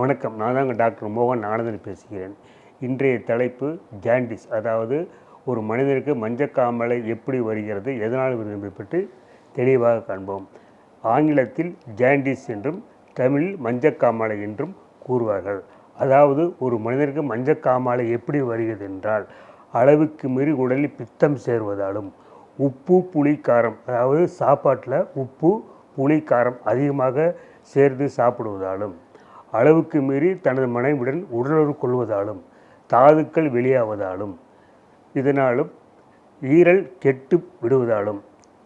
வணக்கம். நான் தாங்க டாக்டர் மோகன் ஆனந்தன் பேசுகிறேன். இன்றைய தலைப்பு ஜாண்டிஸ். அதாவது ஒரு மனிதனுக்கு மஞ்சக்காமலை எப்படி வருகிறது எதனால் வருகிறது பற்றி தெளிவாக காண்போம். ஆங்கிலத்தில் ஜாண்டிஸ் என்றும் தமிழில் மஞ்சக்காமலை என்றும் கூறுவார்கள். அதாவது ஒரு மனிதனுக்கு மஞ்சக்காமலை எப்படி வருகிறது என்றால் அளவுக்கு மீறி உடலில் பித்தம் சேர்வதாலும் உப்பு புளி காரம் அதாவது சாப்பாட்டில் உப்பு புளி காரம் அதிகமாக சேர்ந்து சாப்பிடுவதாலும் அளவுக்கு மீறி தனது மனைவியுடன் உடலுறவு கொள்வதாலும் தாதுக்கள் வெளியாவதாலும் இதனாலும் ஈரல் கெட்டு விடுவதாலும்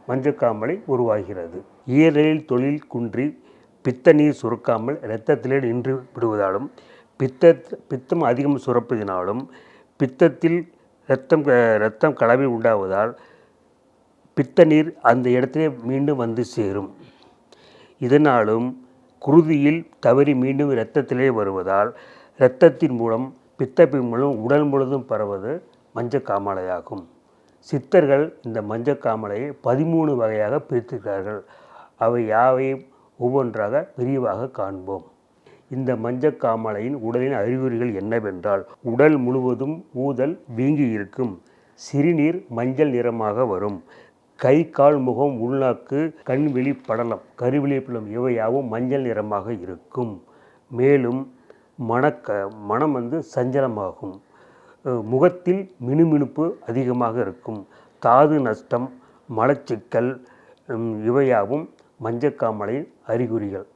மஞ்சக்காமலை உருவாகிறது. ஈரலில் தொழில் குன்றி பித்த நீர் சுரக்காமல் இரத்தத்திலே நின்று விடுவதாலும் பித்த பித்தம் அதிகம் சுரப்பதினாலும் பித்தத்தில் இரத்தம் இரத்தம் கலவை உண்டாவதால் பித்த நீர் அந்த இடத்திலே மீண்டும் வந்து சேரும். இதனாலும் குருதியில் தவறி மீண்டும் இரத்தத்திலே வருவதால் இரத்தத்தின் மூலம் பித்தப்பின் மூலம் உடல் முழுவதும் பரவது மஞ்சக்காமலையாகும். சித்தர்கள் இந்த மஞ்சக்காமலையை பதிமூணு வகையாக பிரித்திருக்கிறார்கள். அவை யாவையும் ஒவ்வொன்றாக விரிவாக காண்போம். இந்த மஞ்சக்காமலையின் உடலின் அறிகுறிகள் என்னவென்றால் உடல் முழுவதும் ஊதல் வீங்கி இருக்கும் சிறுநீர் மஞ்சள் நிறமாக வரும். கை கால் முகம் உள்நாக்கு கண்வெளி படலம் கருவிழிப்படலம் இவையாவும் மஞ்சள் நிறமாக இருக்கும். மேலும் மணக்க மனம் வந்து சஞ்சலமாகும். முகத்தில் மினுமினுப்பு அதிகமாக இருக்கும். தாது நஷ்டம் மலச்சிக்கல் இவையாவும் மஞ்சக்காமலையின் அறிகுறிகள்.